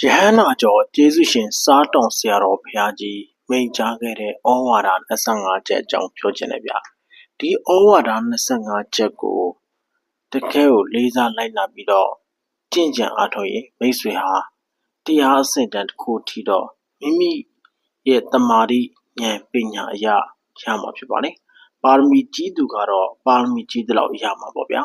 ယဟန္တာကျော်ကျေးဇူးရှင်စားတော်ဆရာတော်ဘုရားကြီးမိန့်ကြားခဲ့တဲ့ဩဝါဒ25ချက်အကြောင်းပြောချင်တယ်ဗျာဒီဩဝါဒ25ချက်ကိုတကယ်ကိုလေးစားလိုက်နာပြီးတော့ကျင့်ကြံအားထုတ်ရင်မိတ်ဆွေဟာတရားအဆင့်တန်းတစ်ခုထိတော့မိမိရဲ့တမာတိဉာဏ်ပညာအရာရမှာဖြစ်ပါလေပါရမီကြီးသူကတော့ပါရမီကြီးသလောက်ရမှာပေါ့ဗျာ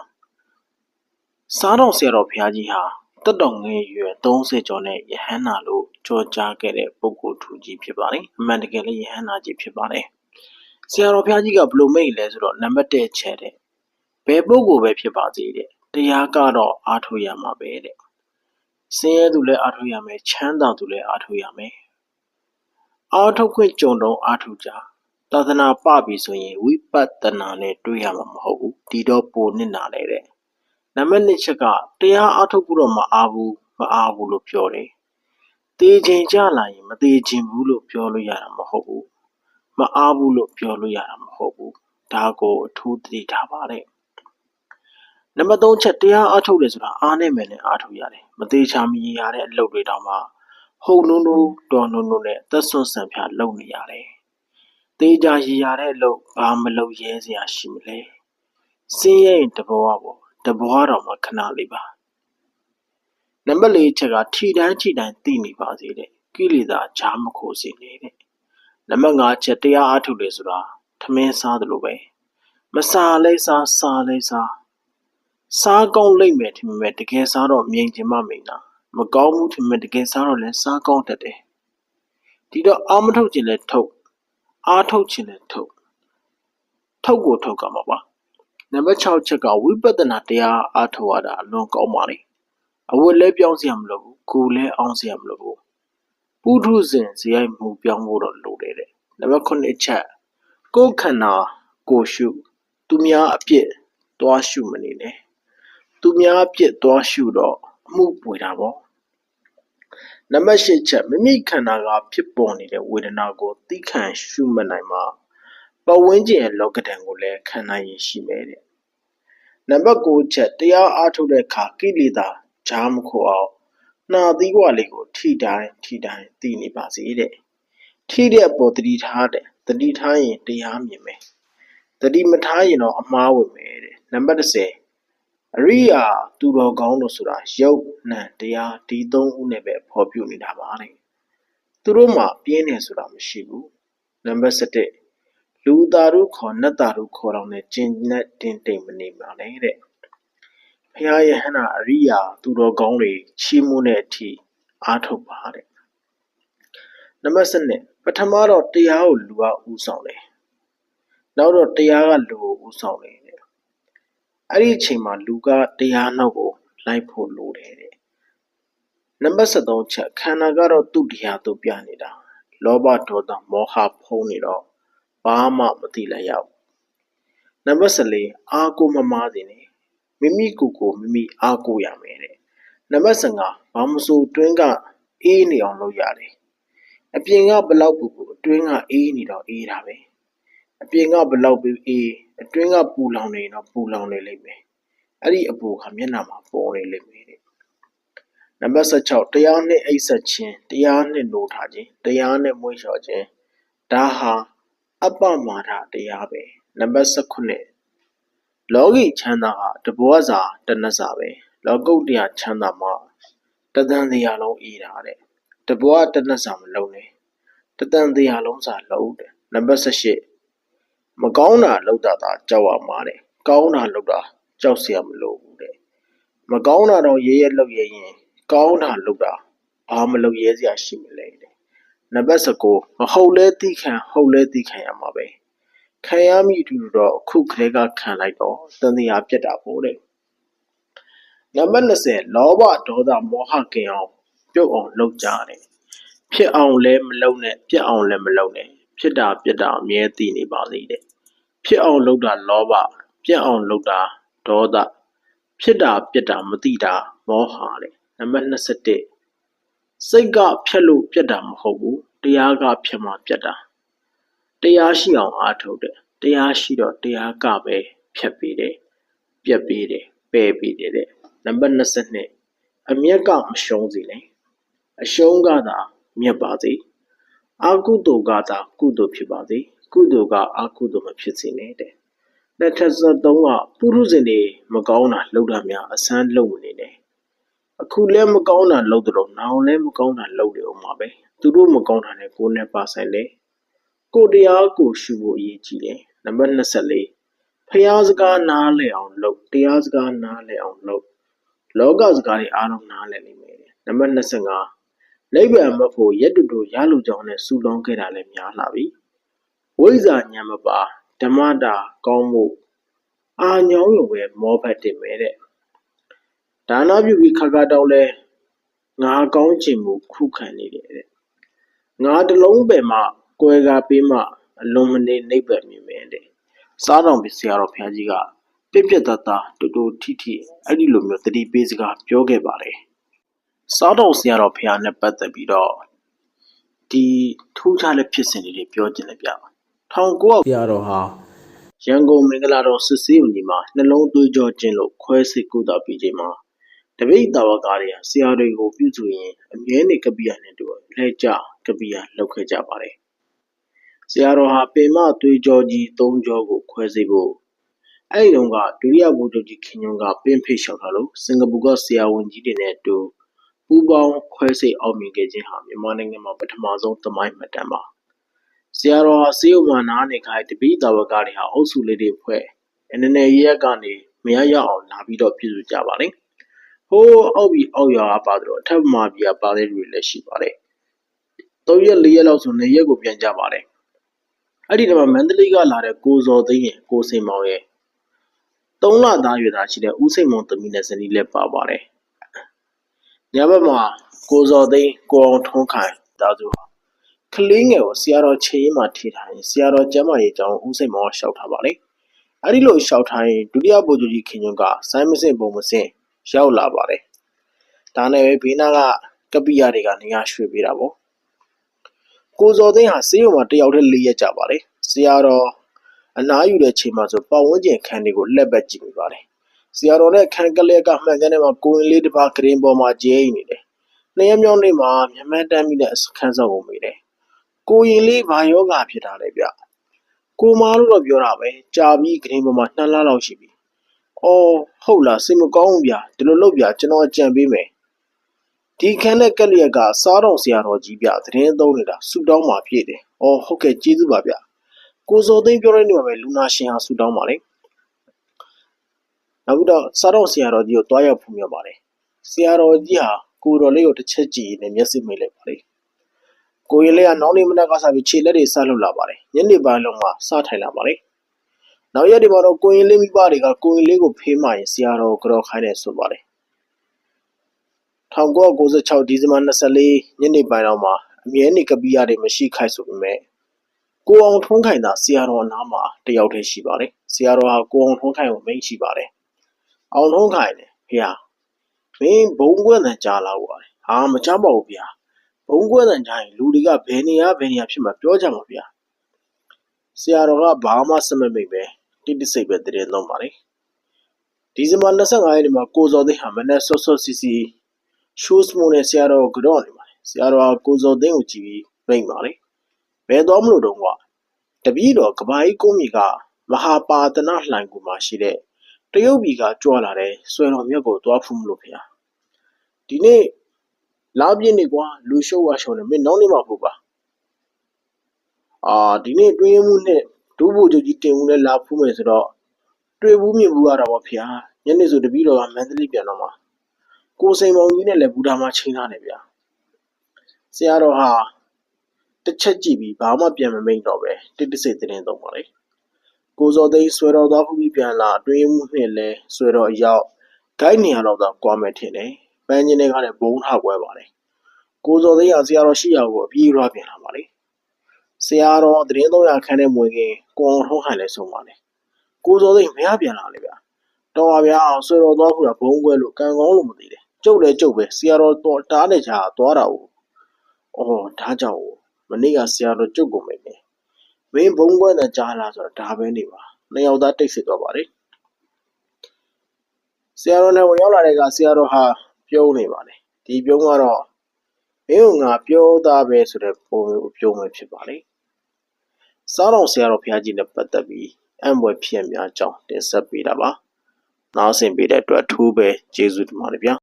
စားတော်ဆရာတော်ဘုရားကြီးဟာ တက်တော်ငယ်ရွယ်30ကျော်နဲ့ယဟန္တာလို့ကြောကြားခဲ့တဲ့ပုဂ္ဂိုလ်ထူကြီးဖြစ်ပါတယ်။အမှန်တကယ်လည်းယဟန္တာကြီးဖြစ်ပါတယ်။ဆရာတော်ဘုရားကြီးကဘယ်လိုမိတ်လဲဆိုတော့နံပါတ်1ချက်တဲ့ဘယ်ပုဂ္ဂိုလ်ပဲဖြစ်ပါစေတဲ့တရားကတော့အားထုတ်ရမှာပဲတဲ့။ဆင်းရဲသူလည်းအားထုတ်ရမယ်ချမ်းသာသူလည်းအားထုတ်ရမယ်။အားထုတ်ခွင့်ကြုံတော့အားထုတ်ကြ။သာသနာပပြီဆိုရင်ဝိပဿနာနဲ့တွေ့ရမှာမဟုတ်ဘူး။ဒီတော့ပိုနစ်နာလေတဲ့။ နံပါတ်2ချက်ကတရားအားထုတ်ဖို့တော့မအားဘူးမအားဘူးလို့ပြောတယ်။တေချိန်ကြလာရင်မတေချိန်ဘူးလို့ပြောလို့ရတာမဟုတ်ဘူး။မအားဘူးလို့ပြောလို့ရတာမဟုတ်ဘူး။ဒါကိုအထူးသတိထားပါတဲ့။နံပါတ်3ချက်တရားအားထုတ်တယ်ဆိုတာအားနဲ့မယ်နဲ့အားထုတ်ရတယ်။မသေးချာမရရတဲ့အလုပ်တွေတောင်မှဟုတ်နုံနုံတော်နုံနုံနဲ့သက်စွန့်ဆန်ဖြာလုပ်နေရတယ်။သေးချာရရတဲ့အလုပ်ဘာမလုပ်ရဲစရာရှိမလဲ။စင်းရဲရင်တဘောပေါ့ တဘွားတော်မှာခဏလေးပါနံပါတ်၄ချက်ကထီတန်းထီတန်းသိနေပါစေတဲ့ကိလေသာဂျားမခိုးစေနဲ့တဲ့နံပါတ်၅ချက်တရားအားထုတ်လေဆိုတာထမင်းစားတယ်လို့ပဲမစားလဲစားစားလဲစားစားကောင်းလိမ့်မယ်ထင်ပေမဲ့တကယ်စားတော့မြင်ချင်မှမိန်တာမကောင်းဘူးထင်ပေမဲ့တကယ်စားတော့လည်းစားကောင်းတတ်တယ်ဒီတော့အာမထုတ်ခြင်းလဲထုတ်အားထုတ်ခြင်းလဲထုတ်ထုတ်ကိုထုတ်ကမှာပါ နံပါတ်6ချက်ကဝိပဿနာတရားအားထုတ်ရတာအလွန်ကောင်းပါလေအဝတ်လည်းပြောင်းစရာမလိုဘူးကိုယ်လည်းအောင်းစရာမလိုဘူးပုထုဇဉ်ဇယိုက်မှုပြောင်းဖို့တော့လိုတယ်တဲ့နံပါတ်9ချက်ကိုယ်ခန္ဓာကိုယ်ရှု သူများအပြစ်တွားရှုမနေနဲ့သူများအပြစ်တွားရှုတော့အမှုပွေတာပေါ့နံပါတ်8ချက်မိမိခန္ဓာကဖြစ်ပေါ်နေတဲ့ဝေဒနာကိုသိခံရှုမှတ်နိုင်မှာ ပတ်ဝန်းကျင်ရဲ့လောကဒဏ်ကိုလည်းခံနိုင်ရရှိမယ်တဲ့နံပါတ်9ချက်တရားအားထုတ်တဲ့အခါကိလေသာဂျားမခိုအောင်နှာသီးဝလေးကို ထိတိုင်းထိတိုင်းသိနေပါစေတဲ့ထိတဲ့အပေါ်တတိထားတဲ့တတိထားရင်တရားမြင်မယ်တတိမထားရင်တော့အမှားဝင်မယ်တဲ့နံပါတ်10အရိယာသူတော်ကောင်းလို့ဆိုတာယုတ်နံတရားဒီသုံးဦးနဲ့ပဲဖော်ပြနေတာပါတဲ့သူတို့မှာပြင်းနေဆိုတာမရှိဘူးနံပါတ်7 လူသာရုခေါ် နတ်သာရုခေါ်တော်နဲ့ကျင့်နဲ့တင်တိမ်မနေပါနဲ့တဲ့ဖရာယဟနာအရိယာသူတော်ကောင်းတွေချီးမွမ်းတဲ့အထိအားထုတ်ပါတဲ့နံပါတ်7ပထမတော့တရားကိုလူကဥဆောင်တယ်နောက်တော့တရားကလူကိုဥဆောင်တယ်တဲ့အဲ့ဒီအချိန်မှာလူကတရားနောက်ကိုလိုက်ဖို့လိုတယ်တဲ့နံပါတ်73ချက်ခန္ဓာကတော့သူ့တရားသူပြနေတာလောဘဒေါသမောဟဖုံးနေတော့ ဘာမှမသိလိုက်ရဘူးနံပါတ်14အာကိုမမားစေနဲ့မိမိကိုယ်ကိုမိမိအာကိုရမယ်တဲ့နံပါတ်15ဘာမဆိုတွင်းကအေးနေအောင်လုပ်ရတယ်အပြင်ကဘလောက်ပူပူအတွင်းကအေးနေတော့အေးတာပဲအပြင်ကဘလောက်ပူအေးအတွင်းကပူလောင်နေတော့ပူလောင်နေလိမ့်မယ်အဲ့ဒီအပူကမျက်နှာမှာပေါ်နေလိမ့်မယ်တဲ့နံပါတ်16တရားနဲ့အိပ်ဆက်ခြင်းတရားနဲ့နိုးထားခြင်းတရားနဲ့မွေးလျှော်ခြင်းဒါဟာ အပ္ပမာဒတရားပဲနံပါတ်19လောကီချမ်းသာဟာတဘောစာတနတ်စာပဲလောကုတ္တရာချမ်းသာမှာတသံတရားလုံးအေးတာတဲ့တဘောတနတ်စာမလုံးနဲ့တသံတရားလုံးစာလုံးတဲ့နံပါတ်18မကောင်းတာလောက်တာသာကြောက်ရမှာတဲ့ကောင်းတာလောက်တာကြောက်เสียမလို့ဘူးတဲ့မကောင်းတာတော့ရဲရဲလောက်ရဲရင်ကောင်းတာလောက်တာဘာမလုပ်ရဲစရာရှိမလဲတဲ့ နံပါတ်19မဟုတ်လဲသိခံဟုတ်လဲသိခံရမှာပဲခံရမိတူတော့အခုခရဲကခံလိုက်တော့တန်တရားပြတ်တာပေါ့တဲ့နံပါတ်20လောဘဒေါသမောဟကင်အောင်ပြုတ်အောင်လုပ်ကြတယ်ဖြစ်အောင်လဲမလုပ်နဲ့ပြတ်အောင်လဲမလုပ်နဲ့ဖြစ်တာပြတ်တာအမြဲသိနေပါလိမ့်တဲ့ဖြစ်အောင်လုပ်တာလောဘပြတ်အောင်လုပ်တာဒေါသဖြစ်တာပြတ်တာမသိတာမောဟတဲ့နံပါတ်21 စိတ်ကဖြတ်လို့ပြတ်တာမဟုတ်ဘူးတရားကဖြတ်မှပြတ်တာတရားရှိအောင်အားထုတ်တယ်တရားရှိတော့တရားကပဲဖြတ်ပေးတယ်ပြတ်ပေးတယ်ပယ်ပေးတယ်တဲ့နံပါတ်22အမျက်ကမရှုံးစေနဲ့အရှုံးကသာမြတ်ပါစေအာကုသိုလ်ကသာကုသိုလ်ဖြစ်ပါစေကုသိုလ်ကအာကုသိုလ်မဖြစ်စေနဲ့တဲ့လက်ထက်73ကပုရုဇဉ်တွေမကောင်းတာလုပ်တာများအစမ်းလုပ်မနေနဲ့ အခုလည်းမကောင်းတာလုပ်တယ်လို့နောင်လည်းမကောင်းတာလုပ်တယ်အောင်ပါပဲသူတို့မကောင်းတာနဲ့ကိုယ်နဲ့ပါဆိုင်တယ်ကိုတရားကိုရှုဖို့အရေးကြီးတယ်နံပါတ်24ဖျားစကားနားလည်အောင်လုပ်တရားစကားနားလည်အောင်လုပ်လောကစကားတွေအားလုံးနားလည်နေမယ်နံပါတ်25နိဗ္ဗာန်မဖို့ရက်တူတူရလို့ကြောင်းနဲ့ဆူလောင်းခဲ့တာလည်းများလာပြီဝိဇ္ဇာဉာဏ်မပါဓမ္မတာကောင်းမှုအာညောင်းလိုပဲမောဘတ်တင်မယ်တဲ့ ဒါနပြုပြီးခါခါတောင်းလဲငါကောင်းချင်မှုခုခံနေတယ်တဲ့ငါတလုံးပဲမှကွယ်ကာပေးမှအလုံးမနေနိဗ္ဗာန်မြင်မယ်တဲ့စားတော်ပြဆရာတော်ဘုရားကြီးကပြက်ပြက်သားသားတူတူထိထိအဲ့ဒီလိုမျိုးတတိပေးစကားပြောခဲ့ပါတယ်စားတော်ဆရာတော်ဘုရားနဲ့ပတ်သက်ပြီးတော့ဒီထူးခြားတဲ့ဖြစ်စဉ်တွေပြောခြင်းလည်းပြ1900ဆရာတော်ဟာရန်ကုန်မင်္ဂလာတော်စစ်စေးုံကြီးမှာနှလုံးသွေးကြောခြင်းလို့ခွဲစိတ်ကုသပြီးချိန်မှာ တပိတ်တာဝကားတွေဟာဆရာတွေကိုပြုစုရင်အမြဲနေကပိယနဲ့တူလှဲကြကပိယလောက်ခဲ့ကြပါတယ်ဆရာတော်ဟာပင်မသွေးကြောကြီး၃ကြောကိုခွဲစိတ်ဖို့အဲ့ဒီတုန်းကဒုတိယဘုဒ္ဓကြီးခင်ညွန်ကပင်ဖိတ်လျှောက်ထားလို့စင်ကာပူကဆရာဝန်ကြီးတွေနဲ့အတူပူးပေါင်းခွဲစိတ်အောင်မြင်ခဲ့ခြင်းဟာမြန်မာနိုင်ငံမှာပထမဆုံးသမိုင်းမှတ်တမ်းပါဆရာတော်ဟာစေယုံမှာနားနေခိုင်းတပိတာဝကတွေဟာအုပ်စုလေးတွေဖွဲ့အနေနဲ့ရက်ကနေမရရအောင်လာပြီးတော့ပြည်စုကြပါလေ ဟိုးအောက်ပြီးအောက်ရွာပါတော့အထက်မှာပြပါတဲ့တွေလည်းရှိပါတယ်၃ရက်၄ရက်လောက်ဆိုနေရက်ကိုပြန်ကြပါတယ်အဲ့ဒီတမှာမန္တလေးကလာတဲ့ကိုဇော်သိန်းရဲ့ကိုစိန်မောင်ရဲ့၃လသားရွယ်သားရှိတဲ့ဦးစိန်မောင်သမီးနဲ့ဇနီးလည်းပါပါတယ်ညဘက်မှာကိုဇော်သိန်းကိုအောင်ထုံးခိုင်ဒါဆိုကလေးငယ်ကိုဆရာတော်ချိန်ရင်မှထိထားရင်ဆရာတော်ကျမ်းမာရေးကြောင်းဦးစိန်မောင်ကရှောက်ထားပါလေအဲ့ဒီလိုရှောက်ထားရင်ဒုတိယဗိုလ်ချုပ်ကြီးခင်ညွန့်ကဆိုင်းမစင်ပုံမစင် ရောက်လာပါတယ်ဒါနဲ့ပဲဘေးနားကကပိယတွေကနေရာရွှေ့ပေးတာပေါ့ကိုဇော်သိန်းဟာစေးရုံမှာတယောက်တည်းလေးရက်ကြပါတယ်ဆရာတော်အနားယူတဲ့ချိန်မှာဆိုပတ်ဝန်းကျင်ခန်းတွေကိုလက်ပတ်ကြည့်မိပါတယ်ဆရာတော်နဲ့ခန်းကလေးကမှန်ကန်တဲ့မှာကိုရင်လေးတစ်ပါးဂရင်ပေါ်မှာကျဲနေတယ်နှစ်ရက်မြောက်နေ့မှာမြမတမ်းမိတဲ့အခန်းဆောင်ကိုမိတယ်ကိုရင်လေးဘာယောဂဖြစ်တာလဲဗျကိုမာလို့တော့ပြောတာပဲကြာပြီးဂရင်ပေါ်မှာနှစ်လလောက်ရှိပြီ အော်ဟုတ်လားစိတ်မကောင်းဘူးဗျဒီလိုလုပ်ဗျကျွန်တော်အကြံပေးမယ်ဒီခန်းနဲ့ကက်လျက်ကစားတော်ဆရာတော်ကြီးဗျသတင်းသုံးနေတာဆူတောင်းမှာပြည့်တယ်။အော်ဟုတ်ကဲ့ကျေးဇူးပါဗျ။ကိုစောသိန်းပြောတဲ့နေ့မှာပဲလူနာရှင်ဟာဆူတောင်းပါလေ။နောက်ပြီးတော့စားတော်ဆရာတော်ကြီးကိုတွားရောက်ဖူးမြပါတယ်။ဆရာတော်ကြီးဟာကိုတော်လေးကိုတစ်ချက်ကြည့်နေမျက်စိမိတ်လိုက်ပါလေ။ကိုရင်လေးကနောက်နေ့မနက်ကစားပြီးခြေလက်တွေဆလှုပ်လာပါတယ်။ညနေပိုင်းလုံးမှာစားထိုင်လာပါတယ်။ နောက်ရက်ဒီမှာတော့ကိုရင်လေးမိဘတွေကကိုရင်လေးကိုဖေးမှရင်ဆရာတော်ကိုကြော်ခိုင်းတယ်ဆိုပါတယ်1996ဒီဇင်ဘာ24ညနေပိုင်းတော့မှာအမြဲနေကပီးရတွေမရှိခိုက်ဆိုပေမဲ့ကိုအောင်ထွန်းခိုင်သာဆရာတော်အနားမှာတယောက်တည်းရှိပါတယ်ဆရာတော်ဟာကိုအောင်ထွန်းခိုင်ကိုမိတ်ရှိပါတယ်အောင်ထွန်းခိုင်လည်းဖေဟာမင်းဘုံကွက်တန်ကြားလာပါတယ်ဟာမချမ်းပါဘူးဗျာဘုံကွက်တန်ကြားရင်လူတွေကဘယ်နေရဘယ်နေရဖြစ်မှာပြောကြမှာဗျာဆရာတော်ကဘာမှစမမိတ်ပဲ တိတိစိတ်ပဲတည်သုံးပါလေဒီဇင်ဘာ25ရက်နေ့မှာကိုစောသိဟာမနေ့ဆော့ဆော့စီစီရှိုးစမိုးနဲ့ဆရာတော်ကတော့နေပါတယ်ဆရာတော်ကကိုစောသိန်းကိုကြည့်ပြီးမိတ်ပါလေဘယ်သွားမလို့တော့ကွာတပည့်တော်ကဘာကြီးကုန်းကြီးကမဟာပါတနာလှိုင်ကူမှာရှိတဲ့တရုတ်ပြည်ကကြွလာတဲ့ဆွဲတော်မြတ်ကိုသွားဖူးမလို့ဖေ။ဒီနေ့လာပြင်းနေကွာလူရှုပ်ဝါရှုံနေမင်းနောက်နေမှာဖို့ပါ။အာဒီနေ့တွင်းမှုနဲ့ ဒုဗိုလ်ချုပ်ကြီးတင်ဦးနဲ့လာဖူးမယ်ဆိုတော့တွေ့ဘူးမြင်ဘူးရတာပေါ့ဖေ။ညနေဆိုတပည့်တော်ကမန္တလေးပြန်တော့မှာကိုစိန်မောင်ကြီးနဲ့လည်းဘူတာမချိန်ထားတယ်ဗျာဆရာတော်ဟာတစ်ချက်ကြည့်ပြီးဘာမှပြန်မမိန်တော့ပဲတစ်တစိတ်တင်းသုံးပါလေကိုစောသိန်းဆွဲတော်သွားခုပြီးပြန်လာအတွင်းမှုနဲ့လဲဆွဲတော်အရောက်ဂိုက်နေရတော့တော့ကွာမယ်ထင်တယ်ပန်းချင်းတွေကလည်းဘုံထောက်ပွဲပါလေကိုစောသိန်းကဆရာတော်ရှိရကိုအပြေးရွာပြန်လာပါလေ ဆရာတော်တရင်300ခန်းနဲ့မွေခင်ကိုအောင်ထုံးဟန်လဲဆုံးပါလေကိုစောသိန်းမရပြန်လာလေဗျာတော်ပါဗျာဆွဲတော်သွားခုတာဘုံကွဲလို့ကံကောင်းလို့မသိတယ်ကျုပ်လည်းကျုပ်ပဲဆရာတော်တော်တားတဲ့ကြာသွားတာ哦အော်ဒါကြောင့်မနေ့ကဆရာတော်ကျုပ်ကိုမိတ်နေမင်းဘုံကွဲနဲ့ကြားလာဆိုတော့ဒါပဲနေပါနှစ်ယောက်သားတိတ်ဆိတ်သွားပါလေဆရာတော်နဲ့ဝင်ရောက်လာတဲ့ကဆရာတော်ဟာပြုံးနေပါလေဒီပြုံးကတော့မမင်းကငါပြောသားပဲဆိုတဲ့ပုံမျိုးပြောမှဖြစ်ပါလေ စားတော်ဆရာတော်ဘုရားကြီးနဲ့ပတ်သက်ပြီးအံ့ဘွယ်ဖြစ်များကြောင်းတင်ဆက်ပေးတာပါနားဆင်ပေးတဲ့အတွက်အထူးပဲကျေးဇူးတင်ပါတယ်ဗျာ